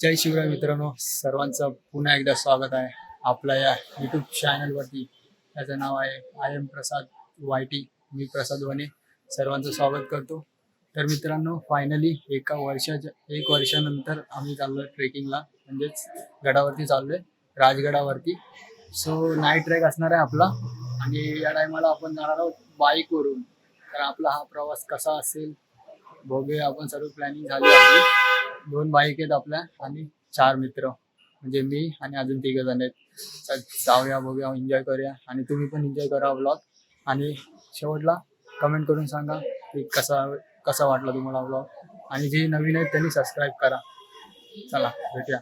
जय शिवराय मित्रांनो सर्वांचं पुन्हा एकदा स्वागत आहे आपल्या या युट्यूब चॅनलवरती त्याचं नाव आहे I M Prasad Y T मी प्रसाद वने. सर्वांचं स्वागत करतो. तर मित्रांनो फायनली एका वर्षाच्या एक वर्षानंतर आम्ही चाललो आहे ट्रेकिंगला म्हणजेच गडावरती चाललो आहे राजगडावरती. सो नाईट ट्रेक असणार आहे आपला. आणि या टायमाला आपण जाणार आहोत बाईकवरून तर आपला हा प्रवास कसा असेल बघूया. आपण सर्व प्लॅनिंग झाली आपली. दोन बाईक आहेत आपल्या आणि चार मित्र. म्हणजे मी आणि अजून तिघ जण आहेत. चल, जाऊया बघूया एन्जॉय करूया. आणि तुम्ही पण एन्जॉय करा ब्लॉग आणि शेवटला कमेंट करून सांगा की कसा कसा वाटला तुम्हाला ब्लॉग आणि जे नवीन आहेत त्यांनी सबस्क्राईब करा. चला भेटूया.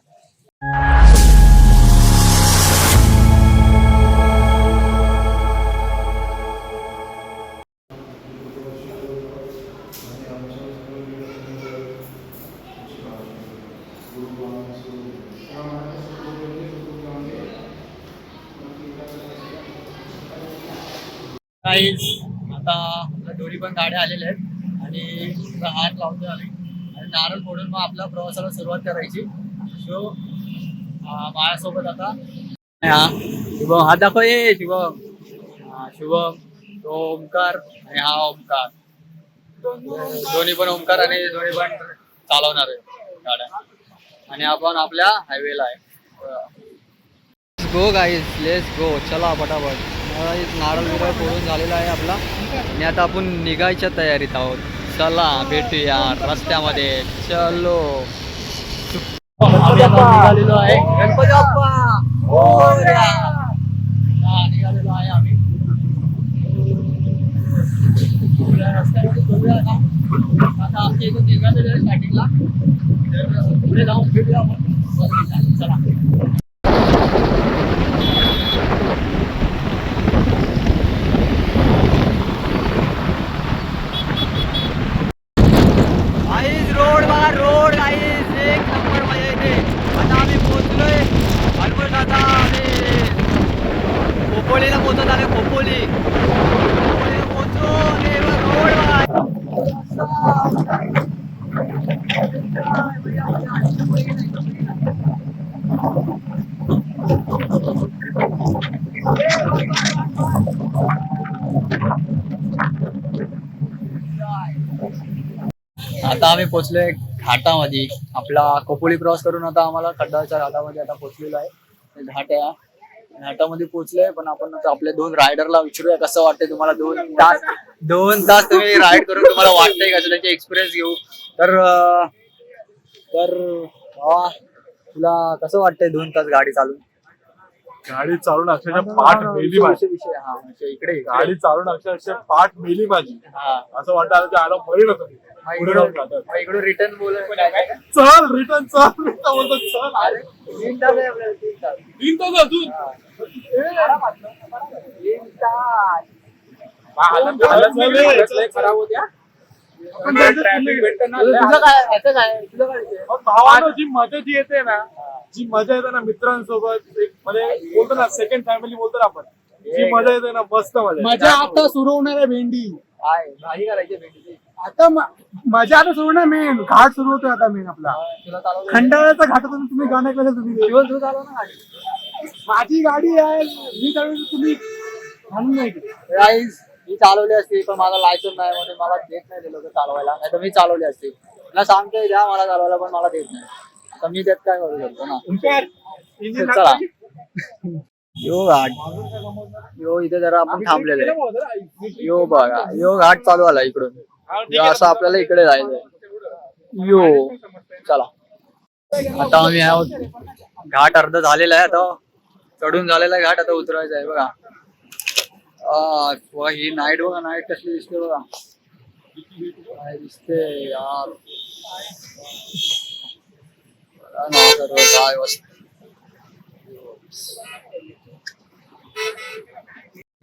पण गाड्या आलेल्या आहेत. आणि हात लावतो आम्ही. आणि नारळ फोडून मग आपल्या प्रवासाला सुरुवात करायची. सो माझ्यासोबत आता हा. शुभम. हा दाखव ये शुभम. हा शुभम. तो ओमकार आणि हा ओमकार दोन्ही पण ओमकार आणि दोन्ही पण चालवणार आहे गाड्या. आणि आपण आपल्या हायवेला आहे. गो गाईज लेस गो चला पटापट. नारळ बिरळ फोडून झालेला आहे आपला. आणि आता आपण निघायच्या तयारीत आहोत. चला भेटूया रस्त्यामध्ये. चलो. निघालेलो आहे. गणपती बाप्पा. निघालेलो आहे आम्ही. रस्त्यामध्ये बघूया आता. आमच्या इथून निघालेलो आहे स्टार्टिंगला पुढे जाऊन भेटूया आपण. चला आईज रोड बघा रोड आईज एक नंबर मजा येते आता आम्ही पोहोचलोय अलमोस्ट आता आम्ही खोपोलीला पोहोचत आले खोपोली खोपोलीला पोहोचलो आणि हे बघा रोड बघा पोहोचलोय घाटामध्ये. आपला खोपोली प्रवास करून आता आम्हाला खड्डाच्या घाटामध्ये आता पोहोचलेलो आहे. हे घाट आहे. घाटामध्ये पोहोचलोय पण आपण आता आपल्या दोन रायडरला विचारूया कसं वाटतंय तुम्हाला. दोन तास दोन तास तुम्ही राईड करून तुम्हाला वाटतंय कसं त्याचे एक्सपिरियन्स घेऊ. तर तर तुला कसं वाटतंय दोन तास गाडी चालून? गाडी चालून अक्षरशः पाठ मेली माझी. विषय हा म्हणजे इकडे. गाडी चालून अक्षरशः पाठ मेली माझी. हा. असं वाटतं आलो मरीन होतो पुढे जाऊन इकडून रिटर्न बोल? चल रिटर्न चल बोलतो चल अरे, तीन तास आहे आपल्याला, तीन तास. तीन तास अजून. तीन तास. खराब होत्या तुझं काय याचं काय तुझं काय विषय? भावानं जी मजा जी येते ना जी मजा येते ना मित्रांसोबत एक म्हणजे बोलतो ना सेकंड फॅमिली बोलतो ना आपण जी मजा येते ना मस्त मजा येते. मजा आता सुरू होणार आहे भेंडी काय नाही करायची भेटीची आता म- मजा आता सुरू नाही मेन घाट सुरू होतोय आता मेन आपला. तुला चालवलं खंडाळ्याचा घाटातून तुम्ही गाणं केलं तुम्ही. जीवन तू चालव ना गाडी. माझी गाडी आहे मी चालवली तुम्ही म्हणून नाही केलं. राईस मी चालवली असती पण माझा लायसन नाही म्हणून मला देत नाही ते लोक चालवायला. नाही तर मी चालवली असती. मला सांगतोय द्या मला चालवायला पण मला देत नाही. आता मी त्यात काय करू शकतो ना? ओंकार, इंजिन चला? यो घाट. यो इथे जरा आपण थांबलेलो आहे. यो बघा यो घाट चालू आला इकडून. असं आपल्याला इकडे जायचंय यो. चला. आता आम्ही आहोत घाट अर्ध झालेला आहे आता. चढून झालेला घाट आता उतरायचा आहे बघा. ही नाईट बघा नाईट कसली दिसते बघा. काय दिसते यार. काय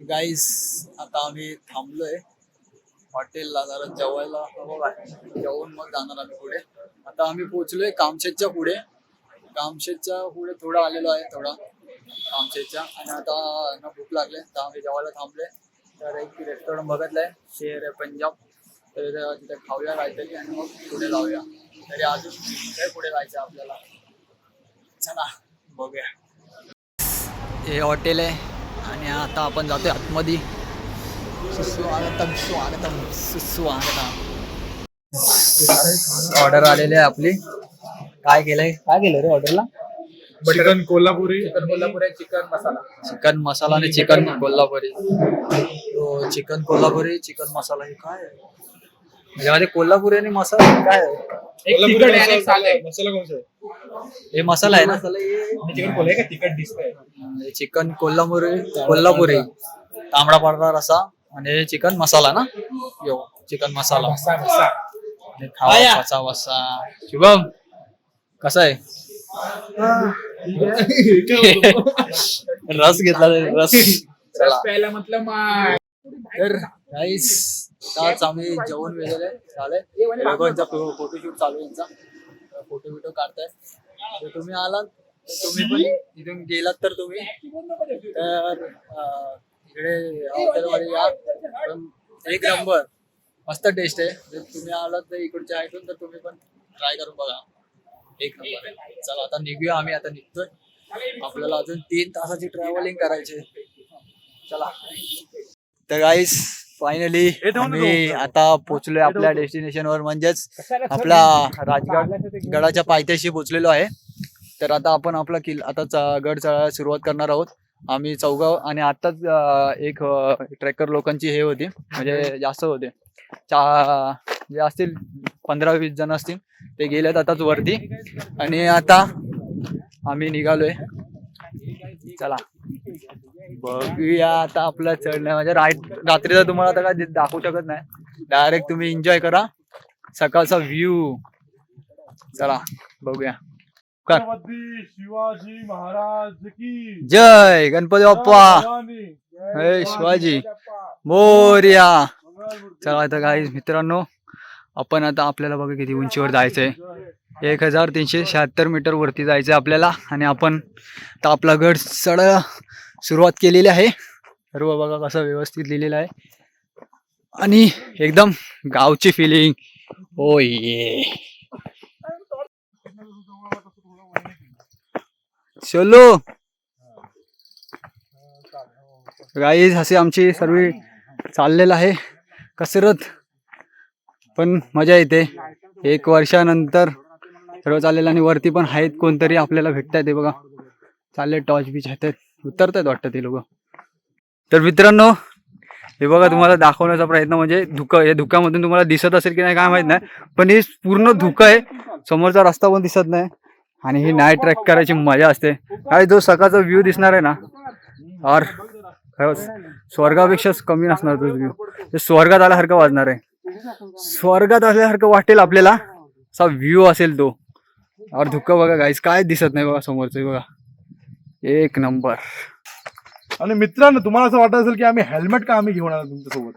गाईस आता आम्ही थांबलोय. हॉटेलला जरा जेवायला बघा जेवून मग जाणार आम्ही पुढे. आता आम्ही पोहोचलोय कामशेतच्या पुढे. कामशेतच्या पुढे थोडा आलेलो आहे थोडा कामशेतच्या. आणि आता ना भूक लागले तर आम्ही जेवायला थांबले तर एक रेस्टॉरंट बघितलंय शेर आहे पंजाब. तर तिथे खाऊया काहीतरी आणि मग पुढे जाऊया. तरी अजून काय पुढे जायचं आपल्याला? चला बघूया. हे हॉटेल आहे आणि आता आपण जातोय आतमध्ये. सुस्वागतम स्वागतम सुस्वागतम ऑर्डर आलेली आहे आपली. काय केलंय? काय केलं रे ऑर्डरला chicken Kolhapuri. Chicken Kolhapuri chicken masala chicken masala आणि चिकन कोल्हापुरी. तो चिकन कोल्हापुरी चिकन मसाला हे काय आहे? याच्यामध्ये कोल्हापुरी आणि मसाला काय आहे? कोल्हापुरी मसाला. मसाला कोणता आहे? हे मसाला आहे ना? चिकन कोल्हा का? तिखट दिसतंय. चिकन कोल्हापुरी कोल्हापुरी. तांबडा पांढरा रसा आणि चिकन मसाला ना? यो चिकन मसाला. आणि खावा कसा वसा. शुभम कसा आहे? रस घेतला रस. चला. प्यायला म्हटलं तर गाईस आताच आम्ही जेवण वगैरे झालंय. लोकांचा फोटोशूट चालू आहे यांचा. फोटो बिटो काढताय. तर तुम्ही आलात तुम्ही पण इथून गेलात तर तुम्ही. तर इकडे हॉटेलमध्ये या पण एक नंबर. मस्त टेस्ट आहे. जर तुम्ही आलात तर इकडच्या ऐकून तर तुम्ही पण ट्राय करून बघा. एक नंबर आहे. चला आता निघूया आम्ही. आता निघतोय. आपल्याला अजून तीन तासाची ट्रॅव्हलिंग करायची. चला. तर गाईस फायनली आम्ही आता पोहोचलोय आपल्या डेस्टिनेशन वर. म्हणजेच आपला राजगड गडाच्या पायथ्याशी पोहोचलेलो आहे. तर आता आपण आपला किल आता गड चढायला सुरुवात करणार आहोत. आम्ही चौगाव आणि आताच एक ट्रेकर लोकांची हे होती. म्हणजे जास्त होते. चा जे असतील पंधरा वीस जण असतील ते गेलेत आताच वरती. आणि आता आम्ही निघालोय. चला. बघूया आता आपलं चढणं म्हणजे राईट रात्रीचा तुम्हाला आता काय दाखवू शकत नाही. डायरेक्ट तुम्ही एन्जॉय करा. सकाळचा व्ह्यू चला बघूया. कर. छत्रपती शिवाजी महाराज की. जय गणपती बाप्पा. हे शिवाजी मोर्या. चला आता काही मित्रांनो आपण आता आपल्याला बघा किती उंचीवर जायचंय. एक हजार तीनशे शहात्तर मीटर वरती जायचंय आपल्याला. आणि आपण आता आपला गड चढायला सुरुवात केलेली आहे. सर्व बघा कसं व्यवस्थित लिहिलेलं आहे. आणि एकदम गावची फिलिंग ओ ये चलो गाईज असे आमची सर्व चाललेलं आहे. कसरत. पण मजा येते. एक वर्षानंतर सर्व चाललेलं आणि वरती पण आहेत कोणतरी आपल्याला भेटतायत ते बघा. चालले टॉर्च बीच आहेत. उतरतायत वाटतं ते लोक. तर मित्रांनो हे बघा तुम्हाला दाखवण्याचा प्रयत्न म्हणजे धुकं हे धुक्यामधून तुम्हाला दिसत असेल की नाही काय माहीत नाही. पण हे पूर्ण धुकं आहे. समोरचा रस्ता पण दिसत नाही. आणि ही नाईट ट्रॅक करायची मजा असते. काय जो सकाळचा व्ह्यू दिसणार आहे ना और खरंच स्वर्गापेक्षा कमी नसणार तो व्ह्यू ते स्वर्गात आल्यासारखं वाजणार आहे. स्वर्गात आल्यासारखं वाटेल आपल्याला असा व्ह्यू असेल तो. और धुकं बघा गाईस काय दिसत नाही बघा समोरचं बघा. एक नंबर आणि मित्रांनो तुम्हाला असं वाटत असेल की आम्ही हेल्मेट का आम्ही घेऊन आलो तुमच्यासोबत?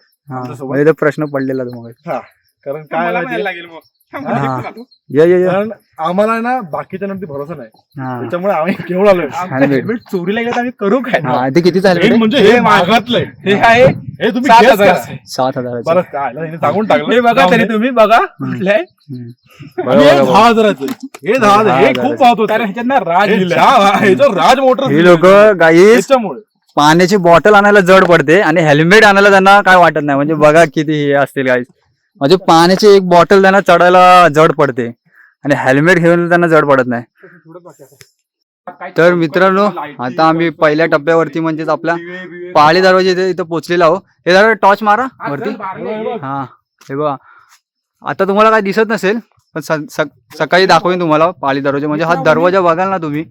हा कारण काय माहितीये? हा ये ये ये. कारण आम्हाला ना बाकीच्या भरोसा नाही. हा. त्याच्यामुळे आम्ही घेऊन आलोय. Helmet. चोरीला गेलं तर आम्ही करू काय? हा ते किती हे झाले म्हणजे हे मागातलंय हे आहे हे तुम्ही सात guess. करा. सात हजार बरं काय ना, हिने सांगून टाकलं. हे बघा तरी. तुम्ही बघा कुठलं आहे. आणि हे दहा हजाराचं हे दहा हजार हे खूप पाहत होत कारण ह्याच्यात ना राज हे लिहिलंय. दहा- हे जो राज मोटर ही लोक गाईस त्याच्यामुळे. पाण्याची बॉटल आणायला जड पडते आणि हेल्मेट आणायला त्यांना काय वाटत नाही. म्हणजे बघा किती हे असतील गाईस म्हणजे पाण्याची एक बॉटल त्यांना चढायला जड पडते. आणि हेल्मेट घेऊन त्यांना जड पडत नाही. तर मित्रांनो आता आम्ही पहिल्या टप्प्यावरती म्हणजेच आपल्या पहाडी दरवाजे इथे इथं पोहोचलेलो आहो हे जरा टॉर्च मारा वरती. हा हे बघा. आता तुम्हाला काय दिसत नसेल पण सकाळी दाखवेन तुम्हाला पाळी दरवाजा. म्हणजे हा दरवाजा बघाल ना तुम्ही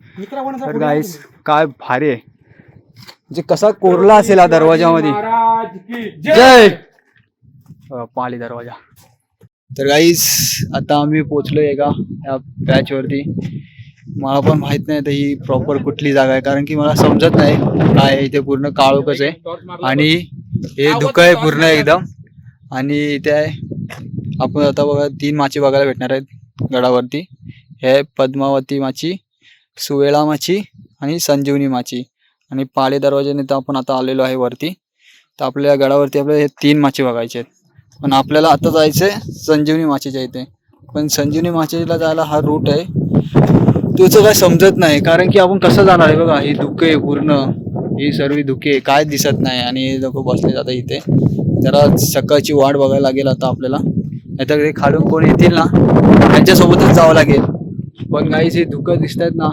तर गाईस काय भारी आहे. म्हणजे कसा कोरला असेल हा दरवाजामध्ये. जय! पाली दरवाजा. तर गाईस आता आम्ही पोचलोय एका या पॅच वरती. मला पण माहीत नाही आता ही प्रॉपर कुठली जागा आहे कारण की मला समजत नाही काय आहे, इथे पूर्ण काळोखच आहे. आणि हे धुकं आहे पूर्ण एकदम. आणि इथे आहे आपण आता बघा तीन माची बघायला भेटणार आहेत गडावरती. हे पद्मावती माची सुवेळा माची आणि संजीवनी माची. आणि पाले दरवाजाने तर आपण आता आलेलो आहे वरती. तर आपल्या गडावरती आपल्याला हे तीन माचे बघायचे आहेत. पण आपल्याला आता जायचंय संजीवनी माचेच्या इथे. पण संजीवनी माचेला जायला हा रूट आहे. तुझं काय समजत नाही. कारण की आपण कसं जाणार आहे बघा ही धुके पूर्ण. ही सर्व धुके काय दिसत नाही. आणि हे लोक बसले जातात इथे. जरा सकाळची वाट बघायला लागेल आता आपल्याला. नाहीतर ते खालून कोण येतील ना त्यांच्यासोबतच जावं लागेल. पण गाईच हे धुकं दिसत आहेत ना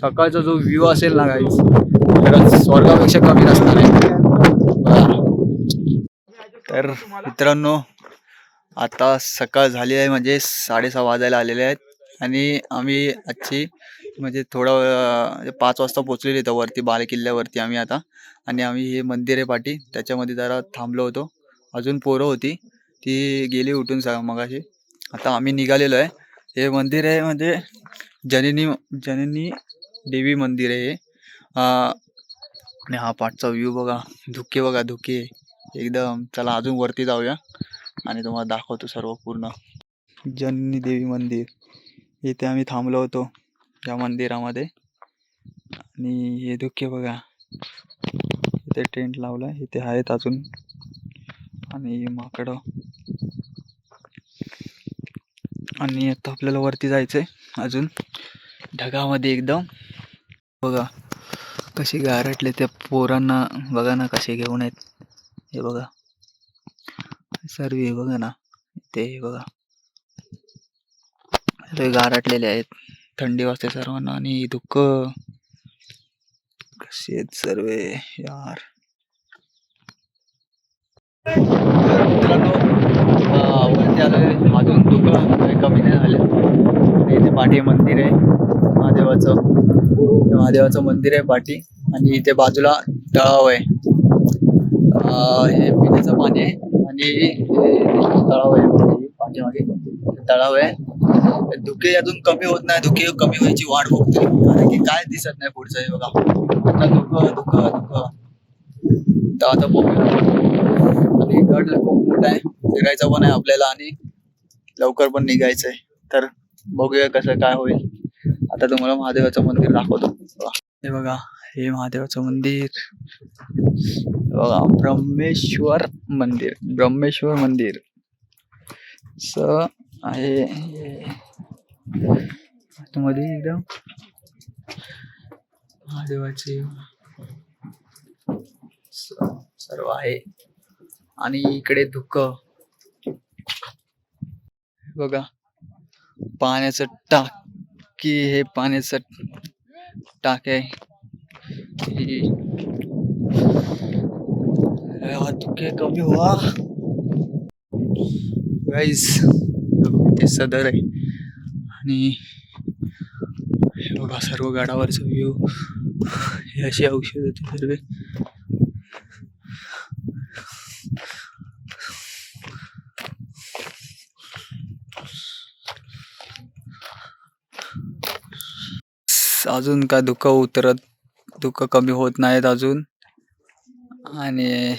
सकाळचा जो व्ह्यू असेल ना गाईच स्वर्गापेक्षा कमी नसणार आहे बरं. तर मित्रांनो आता सकाळ झाली आहे म्हणजे साडेसहा वाजायला आलेले आहेत. आणि आम्ही आजची म्हणजे थोडा म्हणजे पाच वाजता पोचलेलो इथं वरती बाले किल्ल्यावरती आम्ही आता. आणि आम्ही हे मंदिर आहे पाठी त्याच्यामध्ये जरा थांबलो होतो. अजून पोरं होती ती गेली उठून सा मगाशी. आता आम्ही निघालेलो आहे. हे मंदिर आहे म्हणजे जननी जननी देवी मंदिर आहे हे. आणि हा पाठचा व्ह्यू बघा धुके बघा धुके. एकदम चला अजून वरती जाऊया. आणि तुम्हाला दाखवतो सर्व पूर्ण. जननी देवी मंदिर. इथे आम्ही थांबलो होतो या मंदिरामध्ये. आणि हे धुके बघा. इथे टेंट लावला इथे आहेत अजून. आणि माकडं. आणि आता आपल्याला वरती जायचंय अजून. ढगामध्ये एकदम. बघा कसे गारटले त्या पोरांना. बघा ना कसे घेऊन आहेत. हे बघा. सर्व हे बघा ना. ते बघा. सर्व गारटलेले आहेत. थंडी वाजते सर्वांना आणि दुःख. कसे आहेत सर्व? यार. मित्रांनो वरती आलोय अजून दुःख काही कमी नाही झाले. आणि इथे पाठी मंदिर आहे. महादेवाचं. महादेवाचं मंदिर आहे पाठी. आणि इथे बाजूला तळाव आहे. हे पिण्याचं पाणी आहे. आणि तळाव आहे पाठीमागे. तळाव आहे. धुके अजून कमी होत नाही धुके कमी व्हायची वाट बघते कारण की काय दिसत नाही पुढचं हे बघा. आता धुकं धुकं धुकं. तर आता आणि गड खूप मोठा आहे. फिरायचं पण आहे आपल्याला आणि लवकर पण निघायचंय. तर बघूया कसं काय होईल. आता तुम्हाला महादेवाचं मंदिर दाखवतो. हे बघा हे महादेवाचं मंदिर. बघा ब्रह्मेश्वर मंदिर ब्रह्मेश्वर मंदिर. स आहे मध्ये एकदम. महादेवाचे. सर्व आहे. आणि इकडे धुक. बघा पाण्याचं टाकी हे पाण्याचं टाक आहे. ही- कमी व्हा गाईज ते सदर आहे. आणि हे बघा सर्व गडावरचं व्ह्यू हे अशी औषध होती सर्व. अजून काय दुःख उतरत दुःख कमी होत नाहीत अजून. आणि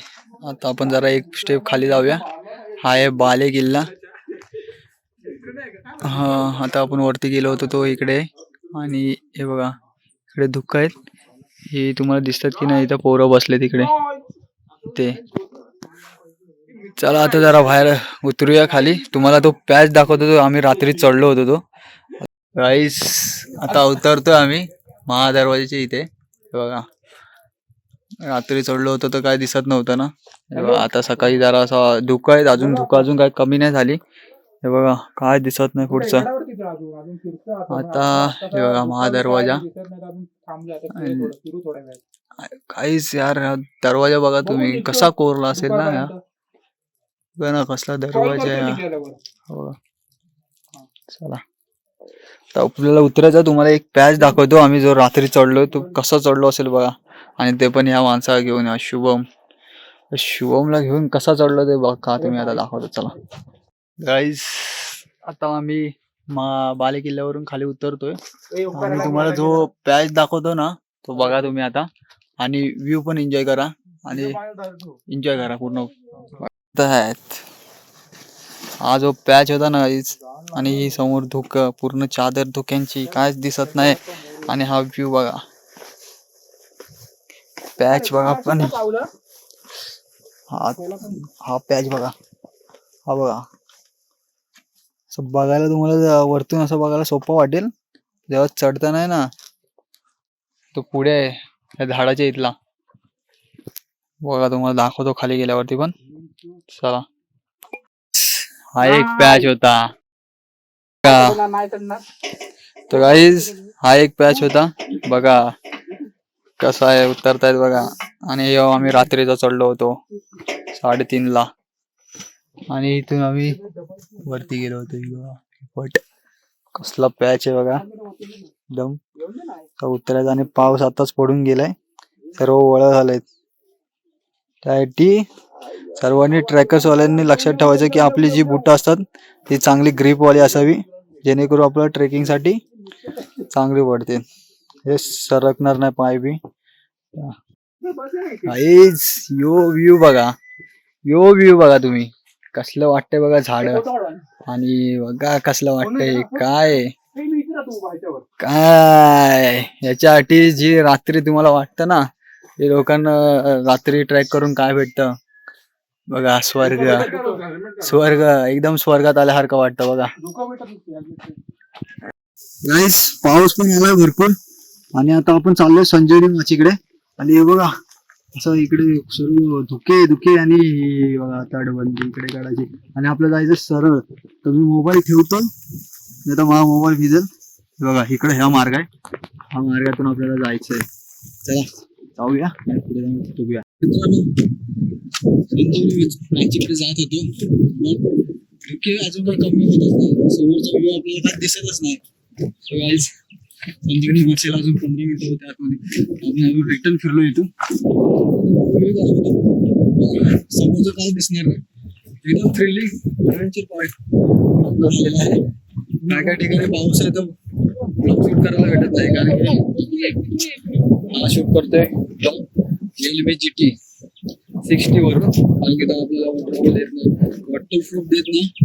आता आपण जरा एक स्टेप खाली जाऊया. हा आहे बाले किल्ला. हा आता आपण वरती गेलो होतो तो इकडे. आणि हे बघा इकडे धुक्क आहेत. हे तुम्हाला दिसतात की नाही इथं पोरं बसले तिकडे ते. चला आता जरा बाहेर उतरूया खाली. तुम्हाला तो पॅच दाखवतो तो आम्ही रात्री चढलो होतो तो. राईस आता उतरतोय आम्ही महादरवाजेच्या इथे. हे बघा. रात्री चढलो होतो तर काय दिसत नव्हतं ना हे बघा आता सकाळी जरा असा धुकं आहे अजून धुकं अजून काय कमी नाही झाली हे बघा काय दिसत नाही पुढचं. आता हे बघा महादरवाजा. काहीच यार हा दरवाजा बघा तुम्ही कसा कोरला असेल ना या. बघा ना कसला दरवाजा आहे हा. हो. चला तर आपल्याला उतरायचं तुम्हाला एक पॅच दाखवतो आम्ही जो रात्री चढलो तो कसा चढलो असेल बघा आणि ते पण ह्या माणसाला घेऊन या शुभम. शुभमला घेऊन कसा चढलो ते बघा तुम्ही आता दाखवतो चला. गाईज आता आम्ही मा बाले किल्ल्यावरून खाली उतरतोय. आणि तुम्हाला जो पॅच दाखवतो ना तो बघा तुम्ही आता. आणि व्ह्यू पण एन्जॉय करा. आणि. एन्जॉय करा पूर्ण. आहेत. हा जो पॅच होता ना आणि ही समोर धुक पूर्ण चादर धुक्यांची कायच दिसत नाही. आणि हा व्ह्यू बघा. पॅच बघा पण? हा हा पॅच बघा. हा बघा. असं बघायला तुम्हाला वरतून असं बघायला सोपं वाटेल. जेव्हा चढता नाही ना तो पुढे आहे त्या झाडाच्या इथला. बघा तुम्हाला दाखवतो खाली गेल्यावरती पण. चला. हा एक पॅच होता. का तर गाईज हा एक पॅच होता. बघा. कसं आहे? उतरतायत बघा. आणि आम्ही रात्रीचा चढलो होतो. साडेतीन ला आणि इथून आम्ही वरती गेलो होतो. ह्यो बट कसला पॅच आहे बघा. एकदम. उतरायचं उतरायचा आणि पाऊस आताच पडून गेलाय. सर्व वळ झालेत. त्यासाठी सर्वांनी ट्रॅकर्स वाल्यांनी लक्षात ठेवायचं की आपली जी बुट असतात ती चांगली ग्रीपवाली असावी. जेणेकरून आपल्याला ट्रेकिंगसाठी चांगली पडते हे सरकणार नाही पाय बी. आईज यो व्ह्यू बघा. यो व्ह्यू बघा तुम्ही. कसलं वाटतंय बघा झाड. आणि बघा कसलं वाटतंय. काय? काय? याच्यासाठी जी रात्री तुम्हाला वाटतं ना ते लोकांना रात्री ट्रॅक करून काय भेटतं? बघा स्वर्ग. स्वर्ग. एकदम स्वर्गात आल्यासारखं वाटतं बघा. गाईस पाऊस पण आलाय भरपूर. आणि आता आपण चाललोय संजीवनी माचीकडे आणि हे बघा असं इकडे सर्व धुके धुके आणि बघा इकडे काढायची. आणि आपलं जायचं सरळ. तर मी मोबाईल ठेवतो. नाही तर माझा मोबाईल भिजेल. बघा इकडे हा मार्ग आहे. हा मार्गातून आपल्याला जायचंय. चला जाऊया. आणि पुढे जाऊन बघूया. माचीकडे जात होतो. धुके अजून काही कमी होतच नाही. समोरचा व्ह्यू आपल्याला दिसतच नाही. संजीवनी बसायला अजून पंधरा मिनिटं होते आतमध्ये. आम्ही अजून रिटर्न फिरलो इथून. समोरचं काय दिसणार नाही. एकदम थ्रिलिंग ॲडव्हेंचर पॉईंट आहे काय काय ठिकाणी पाऊस आहे तर ब्लॉग शूट करायला भेटत नाही कारण हा शूट करतोय. Blog L B G T sixty वरून. कारण की तो आपल्याला वॉटरप्रूफ देत नाही. वॉटरप्रूफ देत नाही.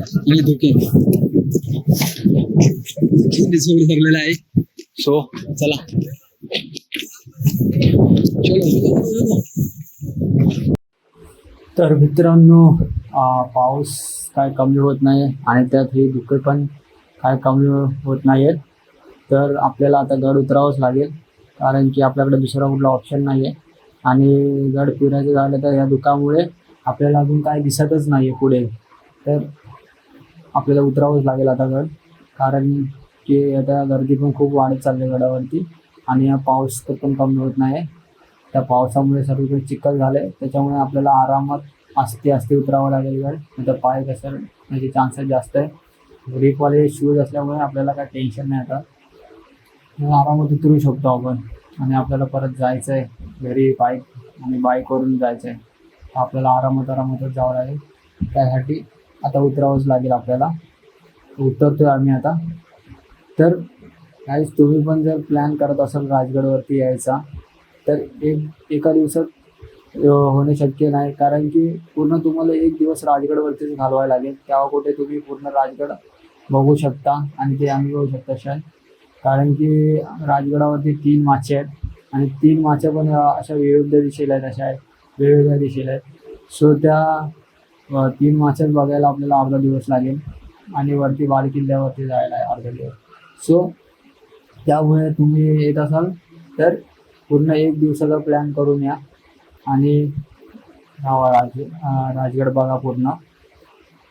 आणि धुके धरलेला आहे. सो? चला. चलो तर मित्रांनो आ, पाऊस काय कमी होत नाही आणि त्यात हे धुके पण काय कमी होत नाहीत तर आपल्याला आता गड उतरावंच लागेल कारण की आपल्याकडे दुसरा कुठला ऑप्शन नाही आहे आणि गड फिरायचं झालं तर या दुखामुळे आपल्याला अजून काय दिसतच नाही आहे पुढे. तर आपल्याला उतरावंच लागेल आता गड कारण की आता गर्दी पण खूप वाढत चालली आहे गडावरती. आणि या पाऊस पण कमी होत नाही. आहे त्या पावसामुळे सर्वीकडे चिखल झाले त्याच्यामुळे आपल्याला आरामात आस्ते आस्ते उतरावं लागेल गड नंतर पाय पाय घसरण्याचे चान्सेस जास्त आहे. ग्रीपवाले शूज असल्यामुळे आपल्याला काय टेन्शन नाही आता. आरामात उतरू शकतो आपण. आणि आपल्याला परत जायचं आहे घरी बाईक आणि बाईकवरून जायचं आहे आपल्याला आरामात आरामातच जावं लागेल. त्यासाठी आता उतरावंच लागेल आपल्याला. उतरतोय आम्ही आता. तर काहीच तुम्ही पण जर प्लॅन करत असाल राजगडवरती यायचा तर एक एका दिवसात होणे शक्य नाही. कारण की पूर्ण तुम्हाला एक दिवस राजगडवरतीच घालवायला लागेल. तेव्हा कुठे तुम्ही पूर्ण राजगड बघू शकता आणि ते अनुभवू शकता शायद कारण की राजगडावरती तीन माचे आहेत आणि तीन माच्या पण अशा विरुद्ध दिशेला आहेत अशा आहेत वेगवेगळ्या दिशेला आहेत. सो त्या तीन माच्याच बघायला आपल्याला अर्धा दिवस लागेल. आणि वरती बाल किल्ल्यावरती जायला आहे अर्धा दिवस. सो त्यामुळे तुम्ही येत असाल तर पूर्ण एक दिवसाचा प्लॅन करून या. आणि जावा राज राजगड बघा पूर्ण.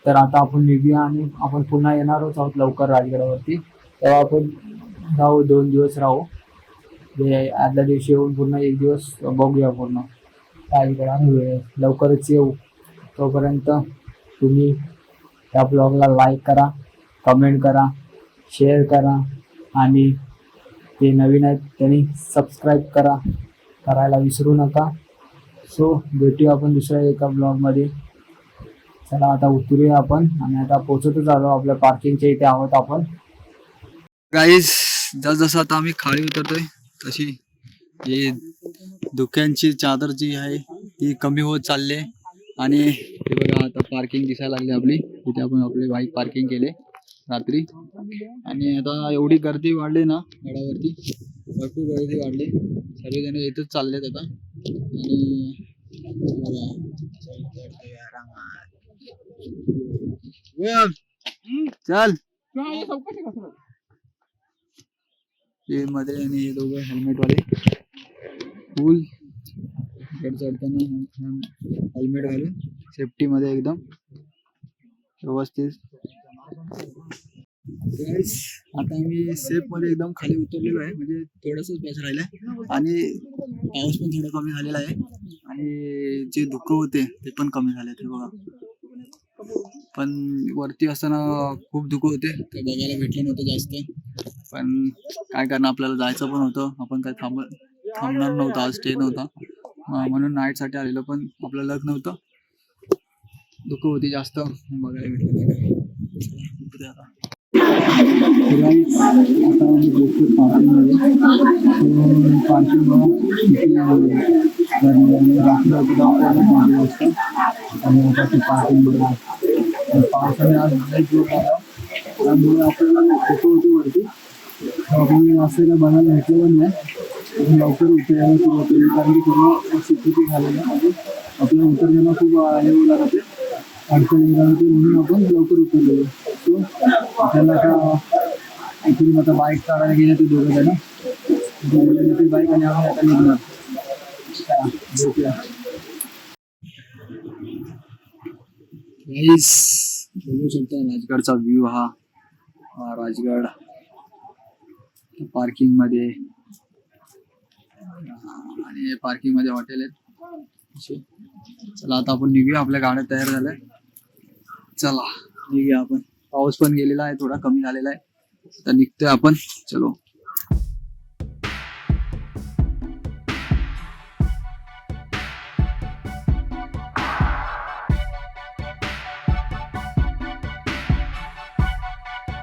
तर आता आपण निघूया आणि आपण पुन्हा येणारच आहोत लवकर राजगडावरती. तेव्हा आपण राहू दोन दिवस राहू. जे आदल्या दिवशी येऊन पूर्ण एक दिवस बघूया पूर्ण. राजगड आणि वेळ लवकरच येऊ. तोपर्यंत तुम्ही त्या ब्लॉगला लाईक करा कमेंट करा शेअर करा आणि ते नवीन आहेत त्यांनी सबस्क्राईब करा. करायला विसरू नका. सो भेटूया आपण दुसऱ्या एका ब्लॉगमध्ये. चला आता उतरूया आपण आणि आता पोचतच आलो आपल्या पार्किंगच्या इथे आहोत आपण. गाईज जसजसं आता आम्ही खाली उतरतोय तशी ही धुक्यांची चादर जी आहे ती कमी होत चालली आहे. आणि हे बघा आता पार्किंग दिसायला लागली आपली. इथे आपण आपले बाईक पार्किंग केले रात्री. आणि आता एवढी गर्दी वाढली ना गडावरती. भरपूर गर्दी वाढली. सर्वजण इथंच चाललेत आता. आणि चल. हे मध्ये आणि हे दोघं हेल्मेट वाले. फुल गड चढताना हेल्मेट घालून सेफ्टीमध्ये एकदम व्यवस्थित. आता आम्ही सेफमध्ये एकदम खाली उतरलेलो आहे. म्हणजे थोडंसंच बस राहिलंय. आणि पाऊस पण थोडा कमी झालेला आहे. आणि जे धुकं होते ते पण कमी झाले ते बघा. पण वरती असताना खूप धुकं होते. ते बघायला भेटलं नव्हतं जास्त. पण काय करणं आपल्याला जायचं पण होतं. आपण काय थांब थांबणार नव्हतं. आज स्टे नव्हता. म्हणून नाईटसाठी आलेलो पण आपलं लग नव्हतं दुःख होती जास्त बघायला भेटलं आणि पावसाने आज त्यामुळे आपल्याला होती वरती तर आपण असं काय बनायला भेटलं पण नाही लवकर उतरायला सुरुवात केली कारण की तेव्हा सिक्युरिटी झालेलं म्हणजे आणि आपल्याला उतरताना खूप अं, हे होऊ लागत अडचण येऊ लागत म्हणून आपण लवकर उतरलेलो सो आपल्याला आता इथून आता बाईक काढायला गेले ते दोघं जण. बाईक आणि आम्ही आता निघणार. चला, बघू शकता राजगडचा व्ह्यू हा. हा राजगड. पार्किंगमध्ये. आणि पार्किंगमध्ये हॉटेल आहेत. चला आता आपण निघूया. आपल्या गाड्या तयार झाल्या. चला निघूया आपण. पाऊस पण गेलेला आहे थोडा कमी झालेला आहे. आता निघतोय आपण. चलो.